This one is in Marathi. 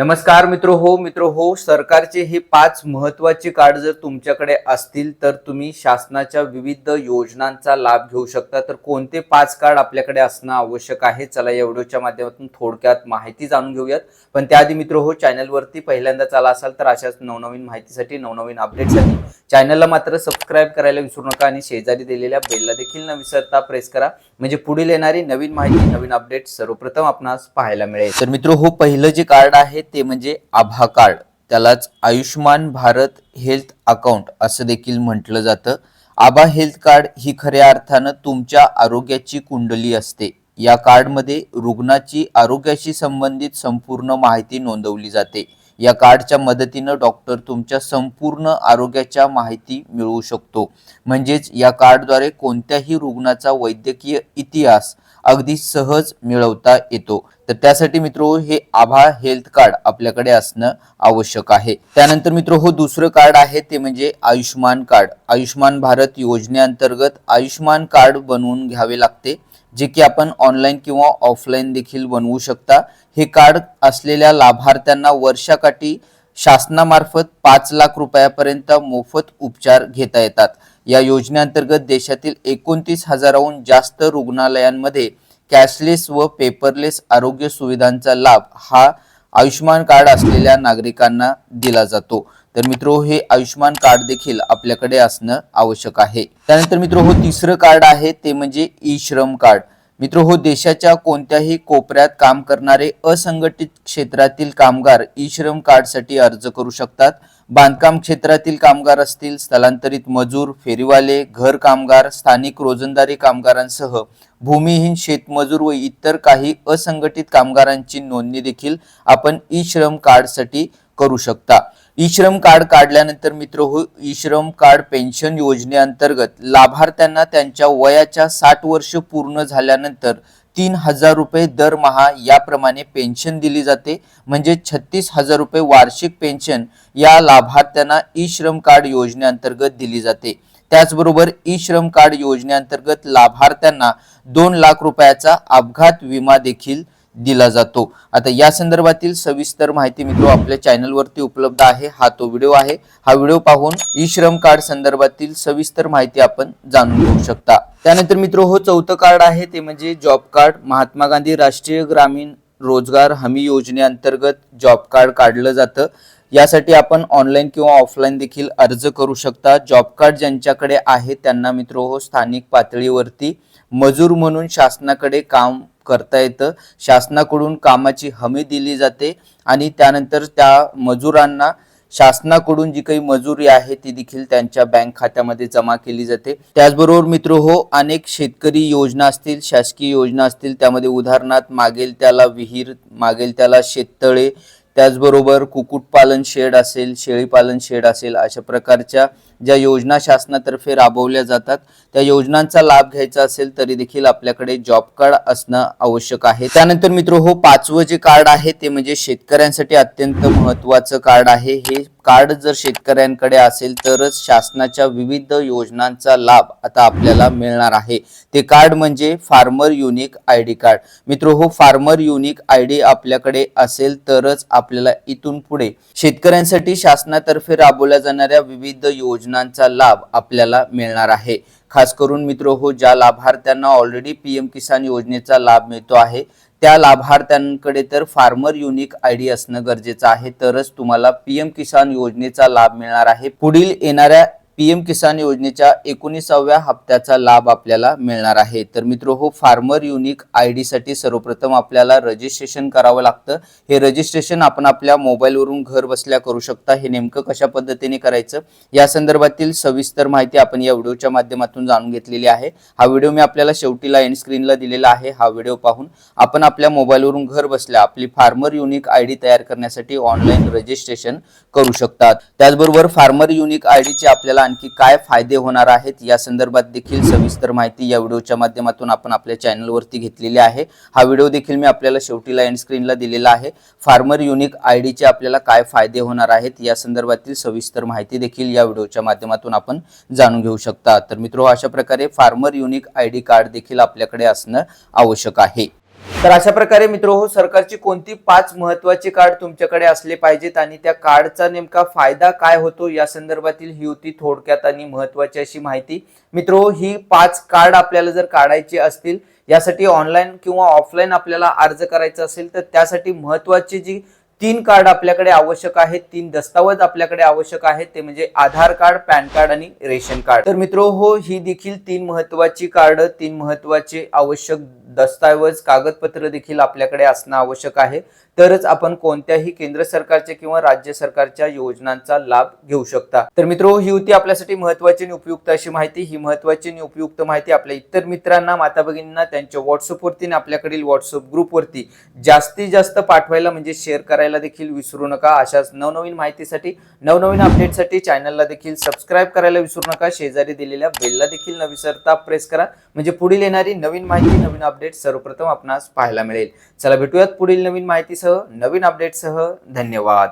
नमस्कार मित्र हो मित्र हो सरकारचे हे पाच महत्त्वाचे कार्ड जर तुमच्याकडे असतील तर तुम्ही शासनाच्या विविध योजनांचा लाभ घेऊ शकता. तर कोणते पाच कार्ड आपल्याकडे असणं आवश्यक आहे चला या व्हिडिओच्या माध्यमातून थोडक्यात माहिती जाणून घेऊयात. पण त्याआधी मित्र हो चॅनलवरती पहिल्यांदा आला असाल तर अशाच नवनवीन माहितीसाठी नवनवीन अपडेटसाठी चॅनलला मात्र सबस्क्राईब करायला विसरू नका आणि शेजारी दिलेल्या बेलला देखील न विसरता प्रेस करा. म्हणजे पुढील येणारी नवीन माहिती नवीन अपडेट सर्वप्रथम आपणास पाहायला मिळेल. तर मित्र हो पहिलं जे कार्ड आहे ते म्हणजे आभा कार्ड त्यालाच आयुष्मान भारत हेल्थ अकाउंट असं देखील म्हटलं जातं. आभा हेल्थ कार्ड ही खऱ्या अर्थानं तुमच्या आरोग्याची कुंडली असते. या कार्डमध्ये रुग्णाची आरोग्याशी संबंधित संपूर्ण माहिती नोंदवली जाते. या कार्डच्या मदतीनं डॉक्टर तुमच्या संपूर्ण आरोग्याच्या माहिती मिळवू शकतो. म्हणजेच या कार्डद्वारे कोणत्याही रुग्णाचा वैद्यकीय इतिहास अगदी सहज मिळवता येतो. तर त्यासाठी मित्र हे आभा हेल्थ कार्ड आपल्याकडे असणं आवश्यक आहे. त्यानंतर मित्र हो दुसरं कार्ड आहे ते म्हणजे आयुष्मान कार्ड. आयुष्मान भारत योजनेअंतर्गत आयुष्मान कार्ड बनवून घ्यावे लागते. जे की आपण ऑनलाईन किंवा ऑफलाईन देखील बनवू शकता. हे कार्ड असलेल्या लाभार्थ्यांना वर्षाकाठी शासनामार्फत पाच लाख रुपयापर्यंत मोफत उपचार घेता येतात. या योजनेअंतर्गत देशातील एकोणतीस हजाराहून जास्त रुग्णालयांमध्ये कॅशलेस व पेपरलेस आरोग्य सुविधांचा लाभ हा आयुष्मान कार्ड असलेल्या नागरिकांना दिला जातो. तर मित्रो हे आयुष्मान कार्ड देखील आपल्याकडे असणं आवश्यक आहे. त्यानंतर मित्र हो तिसरं कार्ड आहे ते म्हणजे ई श्रम कार्ड. मित्र हो देशाच्या कोणत्याही कोपऱ्यात काम करणारे असंघटित क्षेत्रातील कामगार ई श्रम कार्डसाठी अर्ज करू शकतात. बांधकाम क्षेत्रातील कामगार असतील स्थलांतरित मजूर फेरीवाले घर कामगार स्थानिक रोजंदारी कामगारांसह भूमिहीन शेतमजूर व इतर काही असंघटित कामगारांची नोंदणी देखील आपण ई श्रम कार्डसाठी करू शकता. ई श्रम कार्ड काढल्यानंतर मित्र हो ई श्रम कार्ड पेन्शन योजनेअंतर्गत लाभार्थ्यांना त्यांच्या वयाच्या साठ वर्ष पूर्ण झाल्यानंतर तीन हजार रुपये दरमहा याप्रमाणे पेन्शन दिली जाते. म्हणजे छत्तीस हजार रुपये वार्षिक पेन्शन या लाभार्थ्यांना ई श्रम कार्ड योजनेअंतर्गत दिली जाते. त्याचबरोबर ई श्रम कार्ड योजनेअंतर्गत लाभार्थ्यांना दोन लाख रुपयाचा अपघात विमा देखील दिला जातो. आता या संदर्भातील सविस्तर माहिती मित्र आपल्या चॅनलवरती उपलब्ध आहे. हा तो व्हिडिओ आहे. हा व्हिडिओ पाहून ई श्रम कार्ड संदर्भातील सविस्तर माहिती आपण जाणून घेऊ शकता. त्यानंतर मित्र हो चौथं कार्ड आहे. ते म्हणजे जॉब कार्ड. महात्मा गांधी राष्ट्रीय ग्रामीण रोजगार हमी योजनेअंतर्गत जॉब कार्ड काढलं जातं. यासाठी आपण ऑनलाईन किंवा ऑफलाईन देखील अर्ज करू शकता. जॉब कार्ड ज्यांच्याकडे आहे त्यांना मित्र हो स्थानिक पातळीवरती मजूर म्हणून शासनाकडे काम करता येतं. शासनाकडून कामाची हमी दिली जाते आणि त्यानंतर त्या मजुरांना शासनाकडून जी काही मजुरी आहे ती देखील त्यांच्या बँक खात्यामध्ये जमा केली जाते. त्याचबरोबर मित्र हो अनेक शेतकरी योजना असतील शासकीय योजना असतील त्यामध्ये उदाहरणार्थ मागेल त्याला विहीर मागेल त्याला शेततळे त्याचबरोबर कुक्कुटपालन शेड असेल शेळीपालन शेड असेल अशा प्रकारच्या ज्या योजना शासनातर्फे राबवल्या जातात त्या योजनांचा लाभ घ्यायचा असेल तरी देखील आपल्याकडे जॉब कार्ड असणं आवश्यक आहे. त्यानंतर मित्र हो पाचवं जे कार्ड आहे ते म्हणजे शेतकऱ्यांसाठी अत्यंत महत्वाचं कार्ड आहे. हे कार्ड जर शेतकऱ्यांकडे असेल तरच शासनाच्या विविध योजनांचा लाभ आता आपल्याला मिळणार आहे. ते कार्ड म्हणजे farmer unique I D card मित्र हो फार्मर युनिक आय डी आपल्याकडे असेल तरच आपल्याला इथून पुढे शेतकऱ्यांसाठी शासनातर्फे राबवल्या जाणाऱ्या विविध योजना योजनांचा लाभ आपल्याला मिळणार आहे. खास करून मित्र हो ज्या लाभार्थ्यांना ऑलरेडी पीएम किसान योजनेचा लाभ मिळतो आहे त्या लाभार्थ्यांकडे तर फार्मर युनिक आय डी असणं गरजेचं आहे. तरच तुम्हाला पीएम किसान योजनेचा लाभ मिळणार आहे. पुढील येणाऱ्या पीएम किसान योजनेच्या एकोणीसाव्या हप्त्याचा लाभ आपल्याला मिळणार आहे. तर मित्र हो फार्मर युनिक आय डी साठी सर्वप्रथम आपल्याला रजिस्ट्रेशन करावं लागतं. हे रजिस्ट्रेशन आपण आपल्या मोबाईलवरून घर बसल्या करू शकता. हे नेमकं कशा पद्धतीने करायचं? या संदर्भातील सविस्तर माहिती आपण या व्हिडिओच्या माध्यमातून जाणून घेतलेली आहे. हा व्हिडिओ मी आपल्याला शेवटीला एंड स्क्रीनला दिलेला आहे. हा व्हिडिओ पाहून आपण आपल्या मोबाईलवरून घर बसल्या आपली फार्मर युनिक आय डी तयार करण्यासाठी ऑनलाईन रजिस्ट्रेशन करू शकतात. त्याचबरोबर फार्मर युनिक आय डीचे आपल्याला आणखी काय फायदे होणार आहेत या संदर्भात देखील सविस्तर माहिती या व्हिडिओच्या माध्यमातून आपण आपल्या चॅनलवरती घेतलेली आहे. हा व्हिडिओ देखील मी आपल्याला शेवटीला एंड स्क्रीनला दिलेला आहे. फार्मर युनिक आय डीचे आपल्याला काय फायदे होणार आहेत या संदर्भातील सविस्तर माहिती देखील या व्हिडिओच्या माध्यमातून आपण जाणून घेऊ शकता. तर मित्र अशा प्रकारे farmer unique I D card देखील आपल्याकडे असणं आवश्यक आहे. तर अशा प्रकारे मित्र हो सरकारची कोणती पाच महत्वाची कार्ड तुमच्याकडे असले पाहिजेत आणि त्या कार्डचा नेमका फायदा काय होतो या संदर्भातील ही होती थोडक्यात आणि महत्वाची अशी माहिती. मित्र हो ही पाच कार्ड आपल्याला जर काढायची असतील यासाठी ऑनलाईन किंवा ऑफलाईन आपल्याला अर्ज करायचा असेल तर त्यासाठी महत्वाची जी तीन कार्ड आपल्याकडे आवश्यक आहेत तीन दस्तावेज आपल्याकडे आवश्यक आहेत ते म्हणजे आधार कार्ड पॅन कार्ड आणि रेशन कार्ड तर मित्रो हो ही देखील तीन महत्वाची कार्ड तीन महत्त्वाचे आवश्यक दस्ताऐवज कागदपत्र देखील आपल्याकडे असणं आवश्यक आहे. तरच आपण कोणत्याही केंद्र सरकारच्या किंवा राज्य सरकारच्या योजनांचा लाभ घेऊ शकता. तर मित्र ही होती आपल्यासाठी महत्वाची आणि उपयुक्त अशी माहिती. ही महत्वाची आणि उपयुक्त माहिती आपल्या इतर मित्रांना माता भगिनींना त्यांच्या व्हॉट्सअपवरती आणि आपल्याकडील व्हॉट्सअप ग्रुपवरती जास्तीत जास्त पाठवायला म्हणजे शेअर करायला देखील विसरू नका. अशाच नवनवीन माहितीसाठी नवनवीन अपडेटसाठी चॅनलला देखील सबस्क्राईब करायला विसरू नका. शेजारी दिलेल्या बेलला देखील न विसरता प्रेस करा. म्हणजे पुढील येणारी नवीन माहिती नवीन अपडेट अपडेट सर्वप्रथम आपणास पाहायला मिळेल. चला भेटूयात पुढील नवीन माहितीसह नवीन अपडेटसह धन्यवाद.